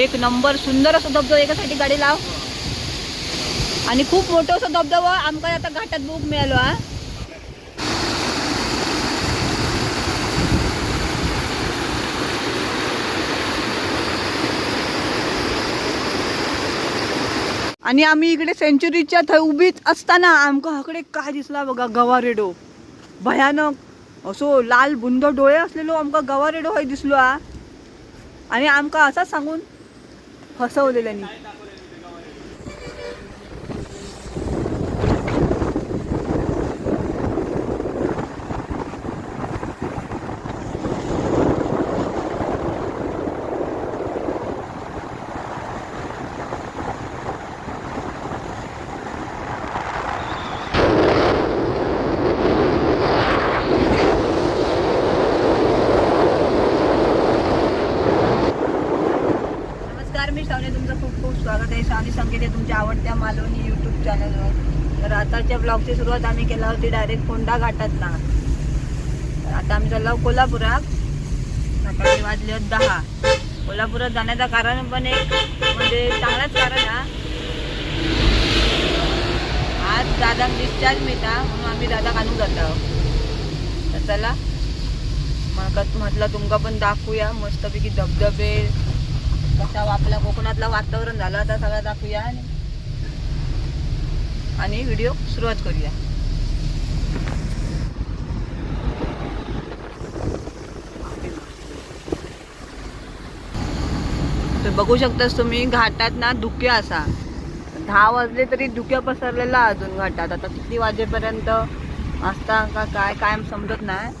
एक नंबर सुंदर असं धबधबा एकासाठी गाडी लाव. आणि खूप मोठं असं धबधबा आमका आता घाटात बुक मिळालो हा. आणि आम्ही इकडे सेंचुरीच्या थंय उभीच असताना आमका हकडे काय दिसला बघा गवारेडो भयानक. असो लाल बुंद डोळे असलेलो आमका गवारेडो हय दिसलो हा. आणि आमका असा सांगून फसवलेल्यानी. मालवणी यूट्यूब चॅनलवर तर आताच्या ब्लॉगची सुरुवात आम्ही केला होती डायरेक्ट कोंडा घाटात ना तर आता आम्ही चाललो कोल्हापुरात. सकाळी वाजले आहेत दहा. कोल्हापुरात जाण्याचं कारण पण एक म्हणजे चांगलंच कारण हा. आज दादा डिस्चार्ज मिळता म्हणून आम्ही दादा घालून जातो. तर चला मला म्हटलं तुमका पण दाखवूया मस्तपैकी धबधबे. कसा आपल्या कोकणातलं वातावरण झालं आता सगळं दाखवूया. आणि व्हिडिओ सुरुवात करूया. तर बघू शकतास तुम्ही घाटात ना धुके असा. दहा वाजले तरी धुक्या पसरलेला अजून घाटात. आता किती वाजेपर्यंत असता का काय काय समजत नाही.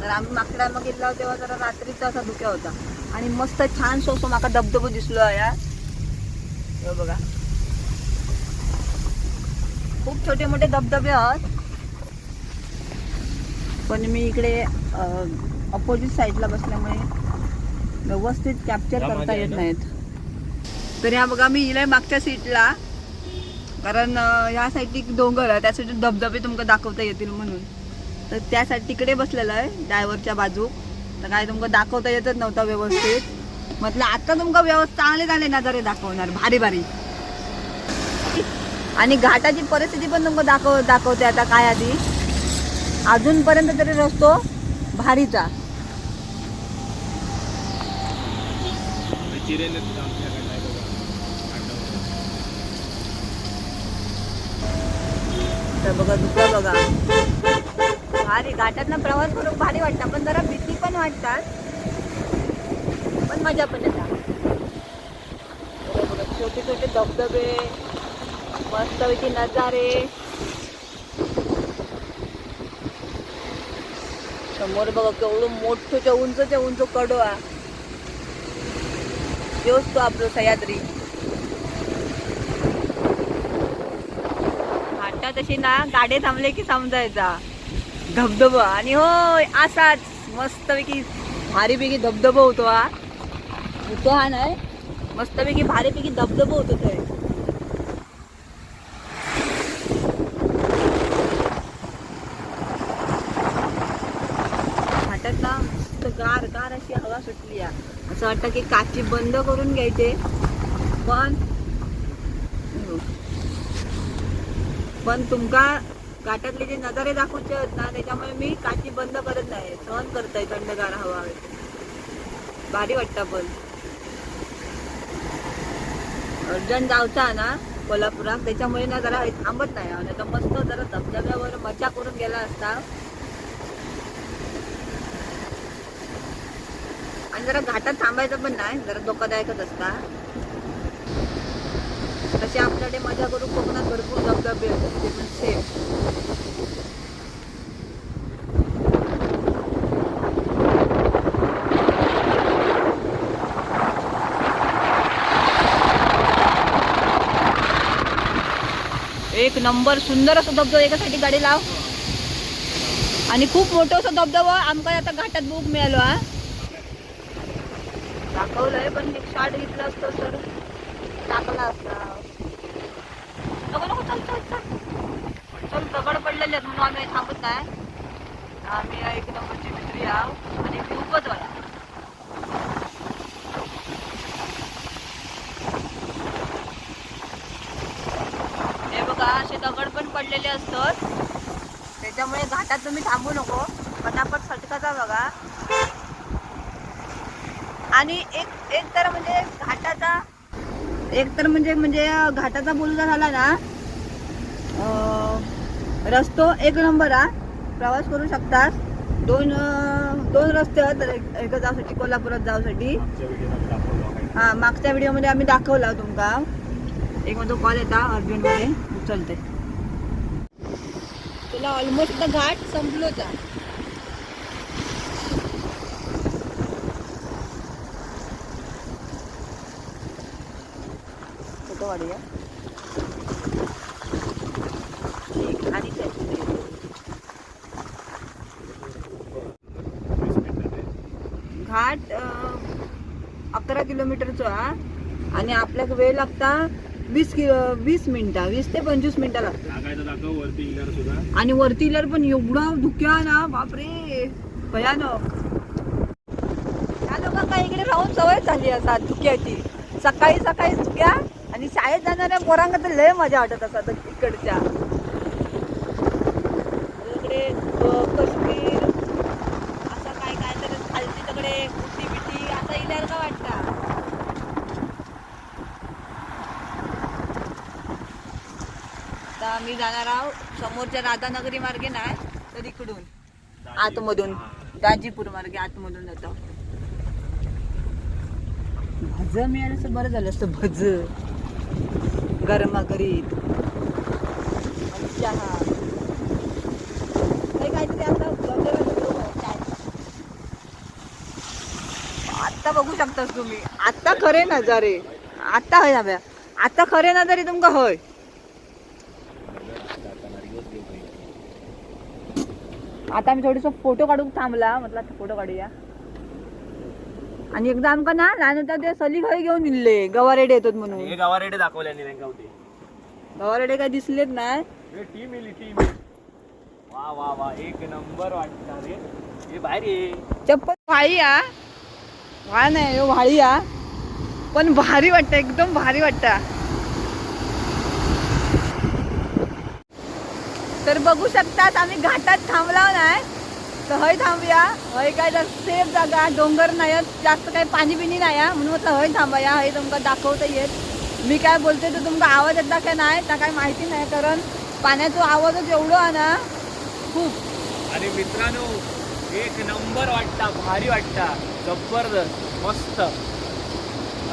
तर आम्ही मागच्या टायमा गेलो तेव्हा जरा रात्रीचा असा धुक्या होता. आणि मस्त छान सोसो माका धबधबो दिसलो या बघा. खूप छोटे मोठे धबधबे आहेत. पण मी इकडे अपोजिट साईडला बसल्यामुळे व्यवस्थित कॅप्चर करता येत नाहीत. तर ह्या बघा मी इलाय मागच्या सीटला कारण ह्या साईडला एक डोंगर आहे त्या साईड धबधबे तुमका दाखवता येतील म्हणून. तर त्यासाठी तिकडे बसलेलं आहे ड्रायव्हरच्या बाजू. तर काय तुमका दाखवता येतच नव्हता व्यवस्थित. म्हटलं आता तुमका व्यवस्थित चांगले झाले नजारे दाखवणार भारी भारी आणि घाटाची परिस्थिती पण तुमका दाखव दाखवते आता काय आधी. अजूनपर्यंत तरी रस्तो भारीचा. तर बघा दुसरं बघा. भारी घाटातनं प्रवास करून भारी वाटतं पण जरा भीती पण वाटतात. पण मजा पण येतात. बघा, छोटे छोटे धबधबे मस्तपैकी नजारे. समोर बघा केवढं मोठं च्या उंच कडो हा तोच तो आपलं सह्याद्री. हाटा तशी ना गाडे थांबले की समजायचा. धबधबा आणि होय असाच. मस्तपैकी भारीपैकी धबधबा होतो हा. होतो हा नाही. मस्तपैकी भारीपैकी धबधबा होतो तो. वाटत ना गार गार अशी हवा सुटली आहे. असं वाटतं की काची बंद करून घ्यायचे. पण हो. पण तुमका घाटातले जे नजारे दाखवचे आहेत ना त्याच्यामुळे मी काची बंद करत नाही. सहन करताय थंडगार हवा. भारी वाटतं पण. अर्जंट जावचा ना कोल्हापुरात. त्याच्यामुळे ना जरा थांबत नाही. तर मस्त जरा धबधब्यावर मजा करून गेला असता. आणि जरा घाटात थांबायचं पण नाही जरा धोकादायकच असता तसे आपल्याकडे मजा करू कोकणात भरपूर धबधबे होतात ते पण सेफ एक नंबर सुंदर असं धबधबा एकासाठी गाडी लाव. आणि खूप मोठं असं धबधबा आमका आता घाटात बुक मिळालो हा. मागवलंय पण एक शार्ट घेतला असतो तर टाकला असता. नको नको चल चल चल. चल दगड पडलेले आहेत म्हणून आम्ही थांबत नाही आम्ही एक नंबरची मित्री आहोत आणि खूपच वाला हे बघा असे दगड पण पडलेले असतात. त्याच्यामुळे घाटात तुम्ही थांबू नको. पटापट सटकाचा बघा. आणि एक एक तर म्हणजे घाटाचा एक तर म्हणजे म्हणजे घाटाचा बोलूचा झाला ना रस्तो एक नंबर हा. प्रवास करू शकतात दोन दोन रस्ते आहेत एक जाऊसाठी कोल्हापुरात जाऊसाठी. हा मागच्या व्हिडिओमध्ये आम्ही दाखवला तुमका. एक माझा कॉल येता अर्जंटमध्ये उचलते तुला ऑलमोस्ट घाट संपलोच. फोटो काढूया. घाट अकरा किलोमीटरचा. आणि आपल्याक वेळ लागता वीस किलो वीस मिनिटं वीस ते पंचवीस मिनिटं लागतात. आणि वरती इल्यावर पण एवढा धुक्या ना बापरे! भयानक. त्या लोकांना इकडे राहून सवय झाली असा धुक्याची. सकाळी सकाळी धुक्या आणि शाळेत जाणाऱ्या पोरांना तर लय मजा वाटत असतात इकडच्या. इकडे काश्मीर असं काय काय तर खालची तिकडे कुट्टी बिट्टी असं इल्यावर का वाटतं? आता आम्ही जाणार आहोत समोरच्या राधानगरी मार्गे नाही तर इकडून. आतमधून दाजीपूर मार्गे आतमधून जातो. भज मिळालं असं बरं झालं असतं भज. गरमागरीत आणि चहा काही काहीतरी आता बघू आत्ता बघू शकतास तुम्ही. आत्ता खरे नजारे. आत्ता हय हव्या. आता खरे नजारे तुमका हय. आता आम्ही थोडस फोटो काढून थांबला. म्हटलं फोटो काढूया. आणि एकदा आमका ना लहान होता ते सली खय घेऊन इल्ले गवारेडे येतात म्हणून. हे गावारेडे दाखवल्याने नाही गावते गवारेडे काय दिसलेत नाही हे टीम टीम वा वा वा एक नंबर वाटतं रे. हे चप्पल व्हाळी या व्हाळ नाही ह्यो व्हाळी या पण भारी वाटतं एकदम भारी वाटतं. तर बघू शकतात आम्ही घाटात थांबला नाही. तर हय थांबूया. हय काय तर सेफ जागा डोंगर नाही जास्त काही पाणी बिनी नाही आहे. म्हणून म्हटलं हय थांबया हय तुमका दाखवता येत मी काय बोलते तर तुमका आवाज येता काय नाही त्या काय माहिती नाही कारण पाण्याचा आवाजच एवढं आहे ना खूप. अरे मित्रांनो एक नंबर वाटता भारी वाटता. जबरदस्त मस्त.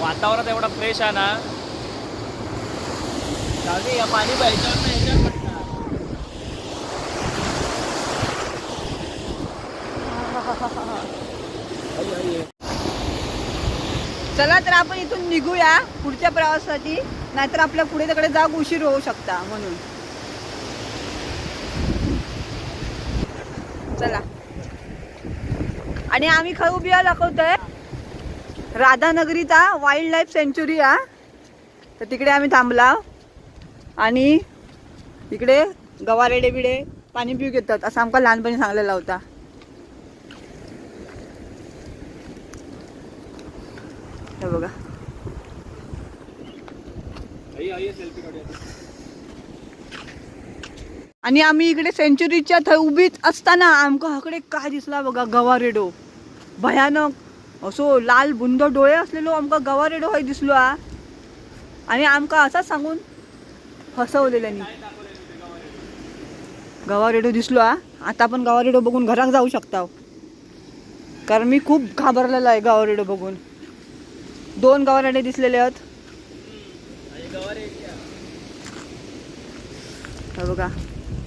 वातावरण एवढा फ्रेश आहे ना. या पाणी पाहिजे चला तर आपण इथून निघूया पुढच्या प्रवासासाठी नाहीतर आपल्या पुढे तिकडे जाग उशीर होऊ शकता म्हणून. चला. आणि आम्ही खय उभी दाखवतोय राधानगरीचा वाईल्ड लाईफ सेंच्युरी हा. तर तिकडे आम्ही थांबला. आणि इकडे गवारेडे बिडे पाणी पिऊ घेतात असं आमका लहानपणी सांगलेला होता. बघा. आणि आम्ही इकडे सेंचुरीच्या थंय उभीच असताना आमका हकडे काय दिसला बघा गवारेडो. भयानक. असो लाल बुंद डोळे असलेलो आमका गवारेडो हय दिसलो हा. आणि आमका असाच सांगून फसवलेल्यानी गवारेडो दिसलो हा. आता आपण गवारेडो बघून घरात जाऊ शकता कारण मी खूप घाबरलेला आहे गवारेडो बघून. दोन गवारेडे दिसलेले आहेत. हे बघा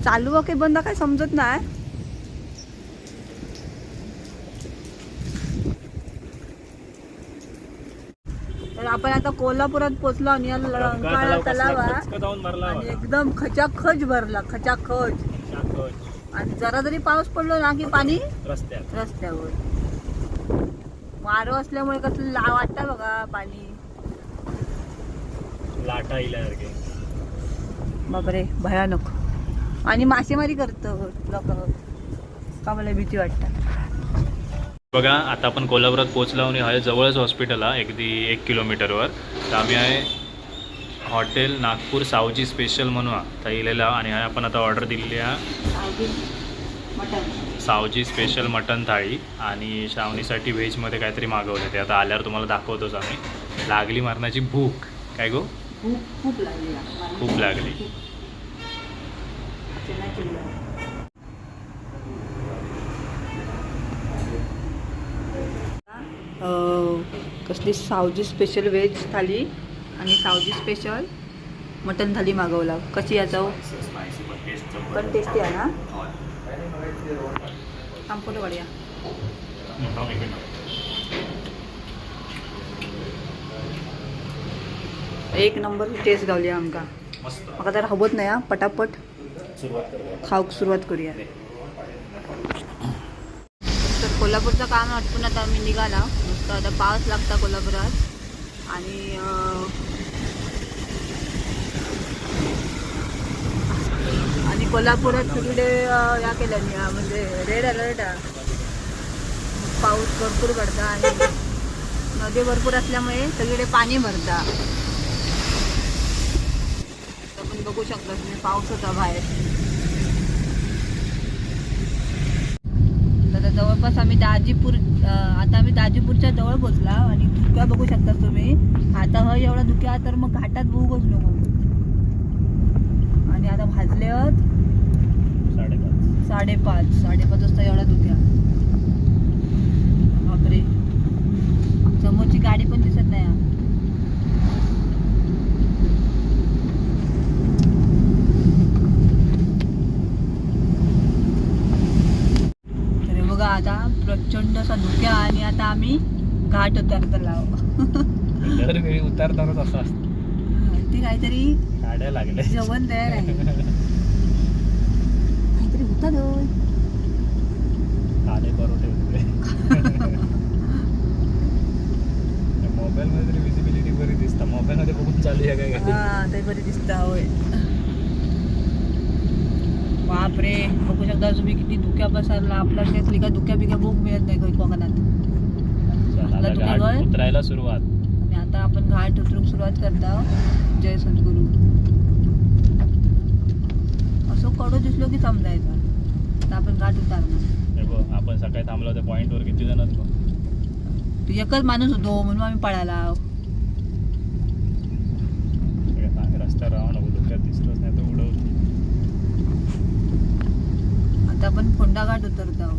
चालू आहे की बंद काय समजत नाही तर आपण आता कोल्हापुरात पोहोचलो आणि या रंकाळा तलाव आणि. एकदम खचाखच भरला खचाखच. आणि जरा जरी पाऊस पडलो ना की पाणी रस्त्यावर वारं असल्यामुळे कसलं ला वाटतं बघा पाणी. लाटा इल्यासारखे बापरे भयानक. आणि मासेमारी करतो लोक. का मला भीती वाटतं बघा आता आपण कोल्हापुरात पोहोचलो आणि आहे जवळच हॉस्पिटल आहे अगदी एक किलोमीटरवर तर आम्ही आहे हॉटेल नागपूर सावजी स्पेशल म्हणून हा थैलेला आणि हा आपण आता ऑर्डर दिलेली आहे. सावजी स्पेशल मटन थाळी आणि श्रावणीसाठी व्हेजमध्ये काहीतरी मागवलं ते. आता आल्यावर तुम्हाला दाखवतोच आम्ही. लागली मारण्याची भूक. काय गो? खूप खूप लागली. खूप लागली. कसली सावजी स्पेशल व्हेज थाली आणि सावजी स्पेशल मटन थाली मागवला. कशी याचा पण टेस्टी आहे ना? फोटो एक नंबर टेस्ट गावली आमका म्हाका तर हवत नाही हा पटापट खाऊक सुरुवात करूया। तर कोल्हापूरचं काम आटपून आता आम्ही निघाला. नुसतं आता पाऊस लागता कोल्हापुरात. आणि आणि कोल्हापुरात तिकडे या केल्यानी म्हणजे रेड अलर्ट आहे पाऊस भरपूर पडता आणि नदी भरपूर असल्यामुळे सगळीकडे पाणी भरता. आपण बघू शकता तुम्ही पाऊस होता बाहेर. तर जवळपास आम्ही दाजीपूर आता आम्ही दाजीपूरच्या जवळ पोचला आणि धुक्या बघू शकता तुम्ही. आता हा एवढा धुक्या तर मग घाटात बघूच नको. आणि आता भाजले साडेपाच. साडेपाच. साडेपाच वाजता एवढा धुक्या बापरे. समोरची गाडी पण दिसत नाही. तर हे बघा आता प्रचंड असा धुक्या आणि आता आम्ही घाट उतरतो लाव दरवेळी उतारतानाच असं असतं. ती काहीतरी गाड्या लागल्या जेवण तयार आहे. काहीतरी होता दोन होते मोबाईलमध्ये तरी विजिबिलिटी बरी दिसतं. मोबाईलमध्ये बघून चालू आहे काय? हा ते बरी दिसता होय. बापरे बघू शकता तुम्ही किती धुक्या पसरला आपल्या शेतली का धुक्या बिक्या भूक मिळत नाही काही कोकणात? उतरायला सुरुवात. आणि आता आपण घाट उतरून सुरुवात करता जय सद्गुरू. कडू दिसलो की समजायचं. आता आपण घाट उतारणार. हे बघ आपण सकाळी थांबलो त्या पॉईंटवर किती जण बघ. तू एकच माणूस होतो म्हणून आम्ही पळाला. सगळं सांग रस्त्यावर राहू नको धुक्यात दिसतोच नाही तर उडवतो आता आपण फोंडा घाट उतरतो.